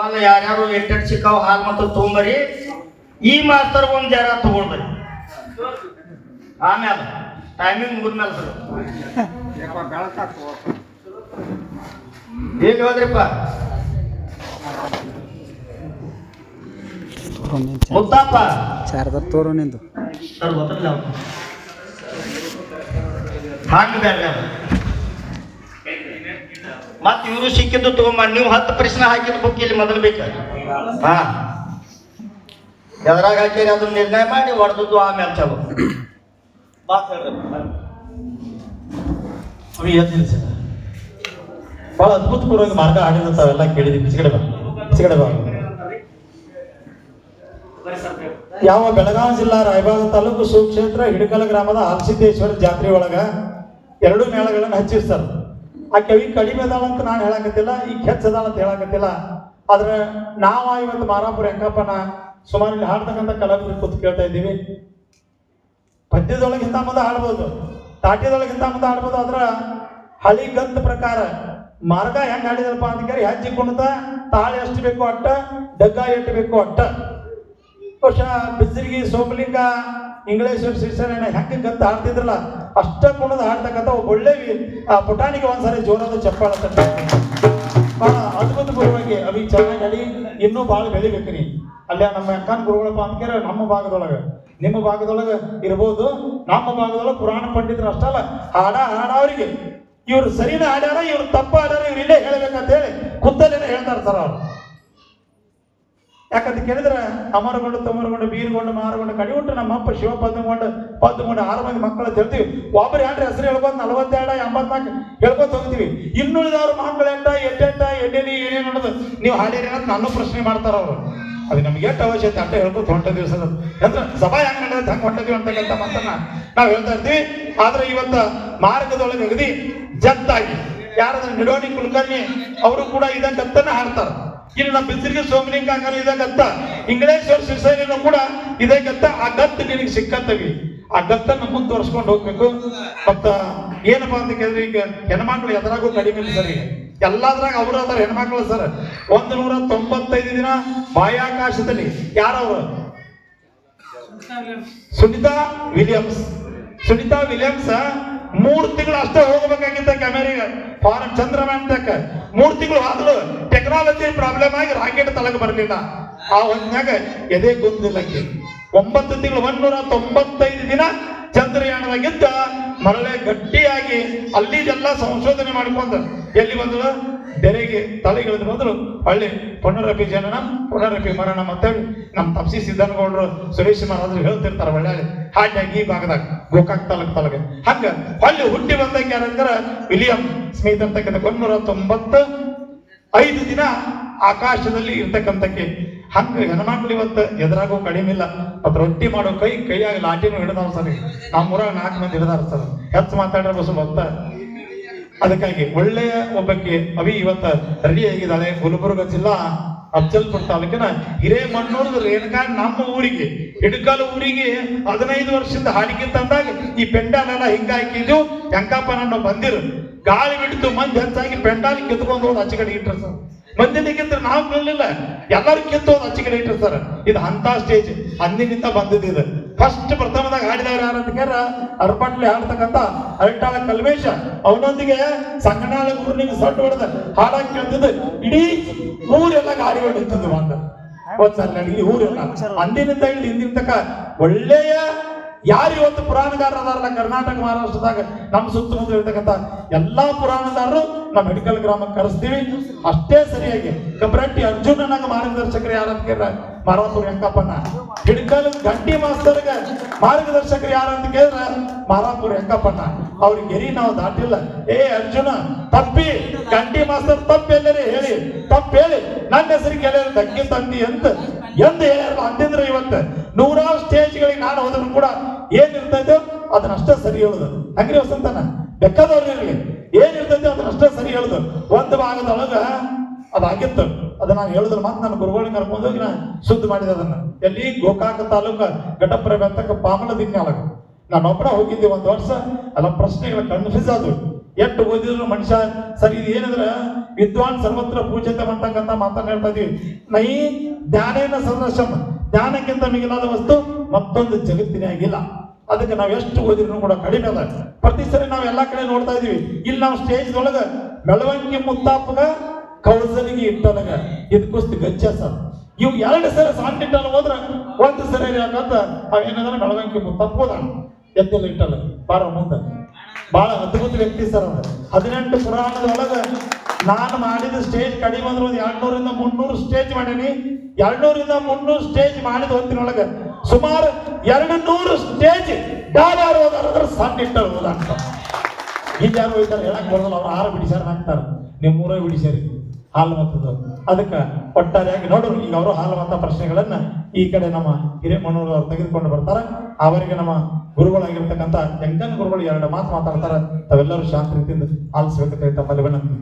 ಸವಾಲ ಯಾರ್ಯಾರು ಎಂಟೆಟ್ ಸಿಕ್ಕಾವ ಹಾಲು ಮತ್ತು ತೊಗೊಂಬರಿ. ಈ ಮಾಸ್ತರ್ ಒಂದು ಜರ ತಗೊಂಡ್ರಿ ಆಮೇಲೆ ಟೈಮಿಂಗ್ ಮುಗಿದ್ಮೇಲೆ ಸರ್. ಎಲ್ಲಿ ಹೋದ್ರಿಪ್ಪ? ಮುತ್ತಪ್ಪ ಚಾರ್ಜರ್ ತೋರು ನಿಂದು. ಹಂಗ ಬೇಡ ಮತ್ ಇವರು ಸಿಕ್ಕಿದ್ದು ತಗೊಂಬ ನೀವು ಹತ್ತು ಪ್ರಶ್ನೆ ಹಾಕಿದ ಬುಕ್ ಇಲ್ಲಿ ಮೊದಲು ಬೇಕು? ಹಾ. ಎದ್ರಾಗ ಹಾಕಿರಿ ಅದನ್ನ ನಿರ್ಣಯ ಮಾಡಿ, ಹೊಡೆದದ್ದು ಆಮೇಲೆ ಚಲೋ. ಅವಿ ಎದ್ದಿಲ್ಲ ಸರ್. ಬಹಳ ಅದ್ಭುತಪೂರ್ವಕ ಮಾರ್ಗ ಆಡಿದ ತಾವೆಲ್ಲ ಕೇಳಿದ್ವಿ. ಬಿಸಿಗಡೆ ಬಿಸಿಗಡೆ ಬಾ. ಯಾವ ಬೆಳಗಾವಿ ಜಿಲ್ಲಾ ರಾಯಬಾಗ ತಾಲೂಕು ಸುಕ್ಷೇತ್ರ ಹಿಡಕಲ ಗ್ರಾಮದ ಆಲ್ಸಿದ್ದೇಶ್ವರ ಜಾತ್ರೆ ಒಳಗ ಎರಡು ಮೇಳಗಳನ್ನು ಹಚ್ಚಿರ್ತಾರೆ ಆ ಕವಿ ಕಡಿಮೆ ಅದಾಳ ಅಂತ ನಾನು ಹೇಳಕತ್ತಿಲ್ಲ, ಈ ಕೆಚ್ಚ ಅದಾಳ ಅಂತ ಹೇಳಕತ್ತಿಲ್ಲ. ಆದ್ರೆ ನಾವ ಇವತ್ತು ಮಾರಾಪುರ ಹೆಂಗಪ್ಪನ ಸುಮಾರು ಇಲ್ಲಿ ಹಾಡ್ತಕ್ಕಂಥ ಕಲಾವಿದರು ಕೂತು ಕೇಳ್ತಾ ಇದ್ದೀವಿ. ಪದ್ಯದೊಳಗಿಂತ ಮುಂದೆ ಹಾಡ್ಬೋದು ತಾಟ್ಯದೊಳಗಿಂತ ಮುಂದೆ ಹಾಡ್ಬೋದು, ಆದ್ರೆ ಹಳಿ ಗಂತ ಪ್ರಕಾರ ಮಾರ್ಗ ಹೆಂಗೆ ಹಾಡಿದಲ್ಪ ಅಂತ ಕೇಳಿ, ಹೆಜ್ಜೆ ಕುಣಿತ, ತಾಳೆ ಎಷ್ಟು ಬೇಕು ಅಟ್ಟ, ಡಗ್ಗ ಎಷ್ಟು ಬೇಕು ಅಟ್ಟ. ಬಹುಶಃ ಬಿಸಿಲಿಗೆ ಸೋಮಲಿಂಗ ಇಂಗ್ಲೇಶ್ವರ ಶಿರ್ಸೇನ ಹೆಂಗೆ ಗಂತ ಹಾಡ್ತಿದ್ರಲ್ಲ ಅಷ್ಟ ಕುಣದ ಹಾಡ್ತಕ್ಕಂಥ ಒಬ್ಬ ಒಳ್ಳೆ ಆ ಪುಟಾಣಿಗೆ ಒಂದ್ಸರಿ ಜೋರಾದ ಚಪ್ಪಾಳ ತಟ್ಟ. ಬಹಳ ಅದ್ಭುತಪೂರ್ವವಾಗಿ ಅವಿ ಚೆನ್ನಾಗಿ ಅಡಿ ಇನ್ನೂ ಭಾಳ ಬೆಳಿಬೇಕ್ರಿ. ಅಲ್ಲೇ ನಮ್ಮ ಅಕ್ಕನ ಗುರುಗಳಪ್ಪ ಅಂದ್ಕೇರ ನಮ್ಮ ಭಾಗದೊಳಗೆ. ನಿಮ್ಮ ಭಾಗದೊಳಗೆ ಇರ್ಬೋದು, ನಮ್ಮ ಭಾಗದೊಳಗೆ ಪುರಾಣ ಪಂಡಿತರು ಅಷ್ಟಲ್ಲ ಹಾಡ ಹಾಡ ಅವರಿಗೆ ಇವ್ರು ಸರಿನ ಹಾಡ್ಯಾರ, ಇವ್ರು ತಪ್ಪ ಹಾಡ್ಯಾರ, ಇವ್ರು ಇಲ್ಲೇ ಹೇಳ್ಬೇಕಂತ ಹೇಳಿ ಕುತ್ತಲೇನೆ ಹೇಳ್ತಾರೆ ಸರ್ ಅವ್ರು. ಯಾಕಂತ ಕೇಳಿದ್ರೆ ಅಮರಗೊಂಡು, ತಮರಗೊಂಡು, ಬೀರ್ಗೊಂಡು, ಮಾರಗೊಂಡು ಉಂಟು ನಮ್ಮ ಅಪ್ಪ ಶಿವ ಪದ್ಮಗೊಂಡು ಪದ್ಮಗೊಂಡು ಆರು ಮಂದಿ ಮಕ್ಕಳು ತಿಳ್ತೀವಿ ಒಬ್ಬರು ಎರಡು ಹೆಸರು ಹೇಳ್ಬೋದು ನಲವತ್ತೆರಡು, ಎಂಬತ್ನಾಲ್ಕು ಹೇಳ್ಕೊತ ಹೋಗ್ತೀವಿ. ಇನ್ನುಳಿದವ್ರ ಮಕ್ಕಳು ಎಂಟ ಎಂಟೆಂಟ ಎಣ್ಣೆಲಿ ಏನೇನು ಅನ್ನೋದು. ನೀವು ಹಾಡಿರಿ ಅಂತ ನನ್ನ ಪ್ರಶ್ನೆ ಮಾಡ್ತಾರ ಅವರು. ಅದು ನಮ್ಗೆ ಎಷ್ಟು ಅವಶ್ಯಕತೆ ಅಂತ ಹೇಳ್ಕೊತ ಹೊಂಟ ದಿವಸ ಸಭಾ ಯಾಕೆ ನಡೆದ ಹಂಗೆ ಹೊಂಟದಿವಿ ಅಂತಕ್ಕಂಥ ಮಾತನ್ನ ನಾವು ಹೇಳ್ತಾ ಇರ್ತೀವಿ. ಆದ್ರೆ ಇವತ್ತ ಮಾರ್ಗದೊಳಗೆ ಅಗದಿ ಜತ್ತಾಗಿ ಯಾರಾದ್ರೂ ನಿಡೋಣಿ ಕುಲಕರ್ಣಿ, ಅವರು ಕೂಡ ಇದನ್ನ ಹಾಡ್ತಾರ. ಇಲ್ಲಿ ನಮ್ಮ ಬಿಸಿಲಿಗೆ ಸೋಮಲಿಂಗ ಆಗಲ್ಲ, ಇದ ಗತ್ತ. ಇಂಗ್ಲೇಶ್ವರ ಕೂಡ ಇದೇ ಗತ್ತ. ಆ ಗತ್ತು ನಿನಗೆ ಸಿಕ್ಕತ್ತವಿ ಆ ಗತ್ತನ್ನ ಮುಂದುವರ್ಸ್ಕೊಂಡು ಹೋಗ್ಬೇಕು. ಮತ್ತ ಏನಪ್ಪಾ ಅಂತ ಕೇಳಿದ್ರೆ ಈಗ ಹೆಣ್ಮಕ್ಳು ಎದುರಾಗೂ ಕಡಿಮೆ ಸರಿ ಎಲ್ಲಾದ್ರಾಗ ಅವ್ರು ಅದಾರ ಹೆಣ್ಮಕ್ಳು ಸರ್. ಒಂದು ನೂರ ತೊಂಬತ್ತೈದು ದಿನ ಬಾಹ್ಯಾಕಾಶದಲ್ಲಿ ಯಾರವ್ರು ಸುನಿತಾ ವಿಲಿಯಮ್ಸ್. ಸುನಿತಾ ವಿಲಿಯಮ್ಸ್ ಮೂರ್ ತಿಂಗಳು ಅಷ್ಟೇ ಹೋಗಬೇಕಾಗಿತ್ತ ಕ್ಯಾಮೆರಿಗೆ ಫಾರನ್ ಚಂದ್ರಮ್ಯಾನ್ ತಕ್ಕ ಮೂರ್ ತಿಂಗಳು ಆದ್ರು ಟೆಕ್ನಾಲಜಿ ಪ್ರಾಬ್ಲಮ್ ಆಗಿ ರಾಕೆಟ್ ತಳಗ ಬರಲಿಲ್ಲ. ಆ ಹೊತ್ತಿನಾಗ ಎದೆ ಗುಂದಿಲ್ಲಕ್ಕೆ ಒಂಬತ್ತು ತಿಂಗಳು ಒಂದೂರ ತೊಂಬತ್ತೈದು ದಿನ ಚಂದ್ರಯಾನದಾಗಿದ್ದ ಮರಳೆ ಗಟ್ಟಿಯಾಗಿ ಅಲ್ಲಿದೆಲ್ಲ ಸಂಶೋಧನೆ ಮಾಡಿಕೊಂಡು ಎಲ್ಲಿ ಬಂದಳು ತೆರೆಗೆ ತಲೆಗಿಳಿದು ಬಂದ್ರು. ಹಳ್ಳಿ ಪುನರಪಿ ಜನನ, ಪುನರಪಿ ಮರಣ ಅಂತೇಳಿ ನಮ್ಮ ತಪ್ಸಿ ಸಿದ್ದನಗೌಡರು ಸುರೇಶ್ ಮಹಾರಾಜರು ಹೇಳ್ತಿರ್ತಾರೆ ಒಳ್ಳೆ ಹಾಡ್ಯಾಗ ಈ ಭಾಗದಾಗ, ಗೋಕಾಕ್ ತಾಲೂಕ್ ತಾಲೂಕ ಹಂಗ ಹಳ್ಳಿ ಹುಟ್ಟಿ ಬಂದಾಗ ಯಾರಂದ್ರ ವಿಲಿಯಂ ಸ್ಮಿತ್ ಅಂತಕ್ಕಂಥ ಒಂದ್ನೂರ ತೊಂಬತ್ತ ಐದು ದಿನ ಆಕಾಶದಲ್ಲಿ ಇರ್ತಕ್ಕಂಥಕ್ಕೆ. ಹಂಗ ಹೆಣ್ಮಕ್ಳು ಇವತ್ತು ಎದುರಾಗೋ ಕಡಿಮೆ ಇಲ್ಲ. ಮತ್ ರೊಟ್ಟಿ ಮಾಡೋ ಕೈ, ಕೈಯಾಗ ಲಾಟಿನೂ ಹಿಡಿದಾವ ಸರ್. ನಮ್ಮೂರಾಗ ನಾಲ್ಕು ಮಂದಿ ಹಿಡಿದಾರ ಸರ್. ಹೆಚ್ಚು ಮಾತಾಡ್ರೆ ಬಸ್ ಗೊತ್ತ ಅದಕ್ಕಾಗಿ ಒಳ್ಳೆಯ ಒಬ್ಬಕ್ಕೆ ಅವಿ ಇವತ್ತ ರೆಡಿ ಆಗಿದ್ದಾಳೆ. ಗುಲ್ಬರ್ಗ ಜಿಲ್ಲಾ ಅಫ್ಜಲ್ಪುರ ತಾಲೂಕಿನ ಹಿರೇಮಣ್ಣೂರು ರೇಣುಕಾ ನಮ್ಮ ಊರಿಗೆ. ಹಿಡ್ಕಲ್ ಊರಿಗೆ ಹದಿನೈದು ವರ್ಷದಿಂದ ಹಾಡಿಕೆ ತಂದಾಗ ಈ ಪೆಂಡಾಲೆಲ್ಲ ಹಿಂಗಾಕಿದ್ದು ಯಂಕಪ್ಪ ನನ್ನ ಬಂದಿರು. ಗಾಳಿ ಬಿಟ್ಟು ಮಂದಿ ಹೆಚ್ಚಾಗಿ ಪೆಂಡಾಲಿ ಕಿತ್ಕೊಂಡು ಹೋದ್ ಆಚೆ ಕಡೆ ಇಟ್ರು ಸರ್. ಮಂದಿನ ಕಿತ್ರ ನಾವು ಕೇಳಲಿಲ್ಲ ಎಲ್ಲರೂ ಕಿತ್ತು ಹೋದ್ ಆಚೆ ಕಡೆ ಇಟ್ರು ಸರ್. ಇದು ಅಂತ ಸ್ಟೇಜ್ ಅಂದಿನಿಂದ ಬಂದಿದ್ದು ಇದು. ಫಸ್ಟ್ ಪ್ರಥಮದಾಗ ಹಾಡಿದವ್ರು ಯಾರು ಅಂತ ಕೇಳ ಅರ್ಪಟ್ಲಿ ಹಾಡ್ತಕ್ಕಂತ ಅರಿಟಾಳ ಕಲ್ಮೇಶ. ಅವನೊಂದಿಗೆ ಸಂಗನಾಳ ಊರಿನಿಗೆ ಸೊಟ್ಟು ಹೊಡೆದ ಹಾಡಾಗಿ ಕೇಳ್ತಿದ್ದು ಇಡೀ ಊರೆಲ್ಲ ಗಾಡಿ ಹೊಡಿತದ್ದು ಒಂದು ಒಂದ್ಸಲ ನನಗೆ ಈ ಊರೆಲ್ಲ. ಅಂದಿನಿಂದ ಇಲ್ಲಿ ಹಿಂದಿನ ತನಕ ಒಳ್ಳೆಯ ಯಾರು ಇವತ್ತು ಪುರಾಣಗಾರರು ಅದಾರಲ್ಲ ಕರ್ನಾಟಕ ಮಹಾರಾಷ್ಟ್ರದಾಗ ನಮ್ಮ ಸುತ್ತಮುತ್ತ ಇರ್ತಕ್ಕಂಥ ಎಲ್ಲಾ ಪುರಾಣಗಾರರು ನಮ್ಮ ಮೆಡಿಕಲ್ ಗ್ರಾಮಕ್ಕೆ ಕರೆಸ್ತೀವಿ. ಅಷ್ಟೇ ಸರಿಯಾಗಿ. ಕಬ್ರಟ್ಟಿ ಅರ್ಜುನನಾಗ ಮಾರ್ಗದರ್ಶಕರು ಯಾರಂತ ಕೇಳ ಮಾರಾಪುರ ಹೆಂಕಪ್ಪನ ಹಿಡ್ಕಲ್ ಗಂಟಿ ಮಾಸ್ತರ್ಗ ಮಾರ್ಗದರ್ಶಕರು ಯಾರು ಅಂತ ಕೇಳಿದ್ರೆ, ಮಾರಾಪುರ ಹೆಂಕಪ್ಪನ ಅವ್ರಿಗೆ ಗೆರಿ ನಾವು ದಾಟಿಲ್ಲ. ಏ ಅರ್ಜುನ, ತಪ್ಪಿ. ಗಂಟಿ ಮಾಸ್ತರ್ ತಪ್ಪು ಎಲ್ಲರೇ ಹೇಳಿ, ತಪ್ಪು ಹೇಳಿ. ನನ್ನ ಹೆಸರು ಎಲ್ಲರೂ ಧಕ್ಕೆ ತಂದಿ ಅಂತ ಎಂದು ಹೇಳ್ಯಾರ ಅಂದಿದ್ರೆ ಇವತ್ತು. ನೂರಾರು ಸ್ಟೇಜ್ಗಳಿಗೆ ನಾನು ಹೋದ್ರು ಕೂಡ ಏನಿರ್ತೈತೆ ಅದನ್ನಷ್ಟೇ ಸರಿ ಹೇಳುದು. ಹಂಗ್ರಿ ವಸಂತನ ಬೇಕಾದವ್ರು ಇರಲಿ. ಏನಿರ್ತೈತೆ ಅದನ್ನಷ್ಟೇ ಸರಿ ಹೇಳುದು. ಒಂದು ಭಾಗದೊಳಗ ಅದಾಗಿತ್ತು ಅದನ್ನ ನಾನು ಹೇಳಿದ್ರೆ ಮಾತು ನಾನು ಗುರುಗಳಿಗೆ ಕರ್ಕೊಂಡು ಹೋಗಿ ನಾನು ಶುದ್ಧ ಮಾಡಿದೆ ಅದನ್ನ. ಎಲ್ಲಿ? ಗೋಕಾಕ ತಾಲೂಕ ಘಟಪ್ರಭೆ ಅಂತಕ್ಕ ಪಾಮಲ ದಿನ್ಯಾಳಗ ನಾನು ಒಬ್ಬರ ಹೋಗಿದ್ದೆ ಒಂದು ವರ್ಷ. ಅಲ್ಲ, ಪ್ರಶ್ನೆಗಳ ಕನ್ಫ್ಯೂಸ್ ಆದವು. ಎಷ್ಟು ಓದಿದ್ರು ಮನುಷ್ಯ ಸರಿ ಇದು ಏನಂದ್ರೆ, ವಿದ್ವಾನ್ ಸರ್ವತ್ರ ಪೂಜಿತ ಮಾಡ್ತಕ್ಕಂಥ ಮಾತನ್ನ ಹೇಳ್ತಾ ಇದೀವಿ. ನೈ ಧ್ಯಾನೇನ ಸಂದರ್ಶನ ಧ್ಯಾನಕ್ಕಿಂತ ಮಿಗಿಲಾದ ವಸ್ತು ಮತ್ತೊಂದು ಜಗತ್ತಿನಾಗಿಲ್ಲ ಅದಕ್ಕೆ ನಾವು ಎಷ್ಟು ಓದಿದ್ರು ಕೂಡ ಕಡಿಮೆ ಅದ. ಪ್ರತಿ ಸರಿ ನಾವು ಎಲ್ಲಾ ಕಡೆ ನೋಡ್ತಾ ಇದೀವಿ. ಇಲ್ಲಿ ನಾವು ಸ್ಟೇಜ್ ಒಳಗ ಮೆಳವಂಗಿ ಮುತ್ತಾಪಗ ಕೌಸಲಿಗೆ ಇಟ್ಟನಗ, ಇದು ಕುಸ್ತಿ ಗಚ್ಚ ಸರ್. ಇವ್ ಎರಡು ಸರಿ ಸಾಂಡ್ ಇಟ್ಟಲ್ಲ ಹೋದ್ರ ಒಂದು ಸರಿ ಯಾಕಂತ ಅವೇನಂದ್ರೆ ಬೆಳಗಂಕಿ ತಪ್ಪೋದ ಎತ್ತಲ್ಲ ಇಟ್ಟಲ್ಲ. ಬಾರ ಮುಂದೆ. ಬಹಳ ಅದ್ಭುತ ವ್ಯಕ್ತಿ ಸರ್ ಅವ. ಹದಿನೆಂಟು ಪುರಾಣದೊಳಗ ನಾನು ಮಾಡಿದ ಸ್ಟೇಜ್ ಕಡಿಮೆ ಅಂದ್ರೆ ಒಂದು ಎರಡ್ನೂರಿಂದ ಮುನ್ನೂರು ಸ್ಟೇಜ್ ಮಾಡೀನಿ. ಎರಡ್ನೂರಿಂದ ಮುನ್ನೂರು ಸ್ಟೇಜ್ ಮಾಡಿದ ಹೊತ್ತಿನೊಳಗ ಸುಮಾರು ಎರಡು ನೂರು ಸ್ಟೇಜ್ ಯಾರು ಹೋದಾರ ಸಣ್ಣ ಇಟ್ಟರು ಹೋದ ಅಂತ ಈಗ ಯಾರು ಹೋಯ್ತಾರೆ ಹೇಳಕ್ ಬರೋದಿಲ್ಲ ಅವ್ರು ಆರು ಬಿಡಿಸ್ಯಾರ ಹಾಕ್ತಾರ. ನಿಮ್ಮ ಮೂರೇ ಬಿಡಿಸ್ಯಾರಿ. ಹಾಲು ಮತದ ಅದಕ್ಕೆ ಒಟ್ಟಾರೆಯಾಗಿ ನೋಡ್ರಿ ಈಗ ಅವರು ಹಾಲು ಮತ ಪ್ರಶ್ನೆಗಳನ್ನ ಈ ಕಡೆ ನಮ್ಮ ಹಿರೇಮಣ್ಣವರು ಅವ್ರು ತೆಗೆದುಕೊಂಡು ಬರ್ತಾರೆ. ಅವರಿಗೆ ನಮ್ಮ ಗುರುಗಳಾಗಿರ್ತಕ್ಕಂಥ ಎಂಗನ್ ಗುರುಗಳು ಎರಡು ಮಾತು ಮಾತಾಡ್ತಾರ. ತಾವೆಲ್ಲರೂ ಶಾಂತ ರೀತಿಯಿಂದ ಆಲಿಸ್ಬೇಕಂತ ತಮ್ಮಲ್ಲಿ ವಿನಂತಿ